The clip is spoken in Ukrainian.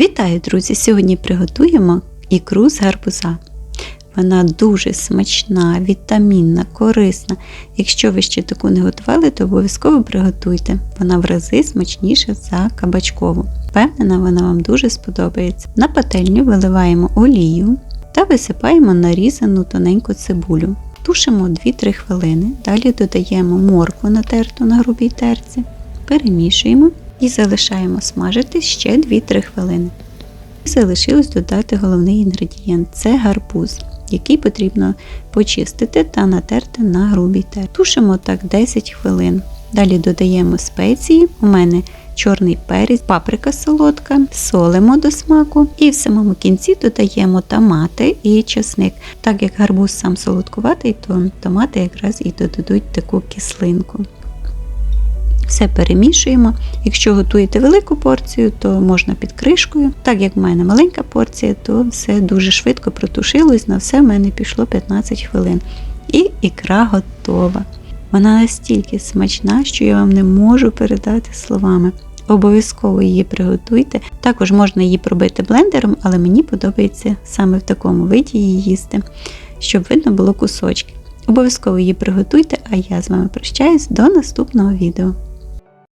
Вітаю, друзі! Сьогодні приготуємо ікру з гарбуза. Вона дуже смачна, вітамінна, корисна. Якщо ви ще таку не готували, то обов'язково приготуйте. Вона в рази смачніша за кабачкову. Впевнена, вона вам дуже сподобається. На пательню виливаємо олію та висипаємо нарізану тоненьку цибулю. Тушимо 2-3 хвилини. Далі додаємо моркву натерту на грубій терці, перемішуємо і залишаємо смажити ще 2-3 хвилини. Залишилось додати головний інгредієнт це гарбуз, який потрібно почистити та натерти на грубій терці. Тушимо так 10 хвилин. Далі додаємо спеції. У мене чорний перець, паприка солодка, солимо до смаку і в самому кінці додаємо томати і чесник. Так як гарбуз сам солодкуватий, то томати якраз і додадуть таку кислинку. Все перемішуємо. Якщо готуєте велику порцію, то можна під кришкою. Так як в мене маленька порція, то все дуже швидко протушилось. На все в мене пішло 15 хвилин. І ікра готова. Вона настільки смачна, що я вам не можу передати словами. Обов'язково її приготуйте. Також можна її пробити блендером, але мені подобається саме в такому виді її їсти, щоб видно було кусочки. Обов'язково її приготуйте, а я з вами прощаюсь до наступного відео.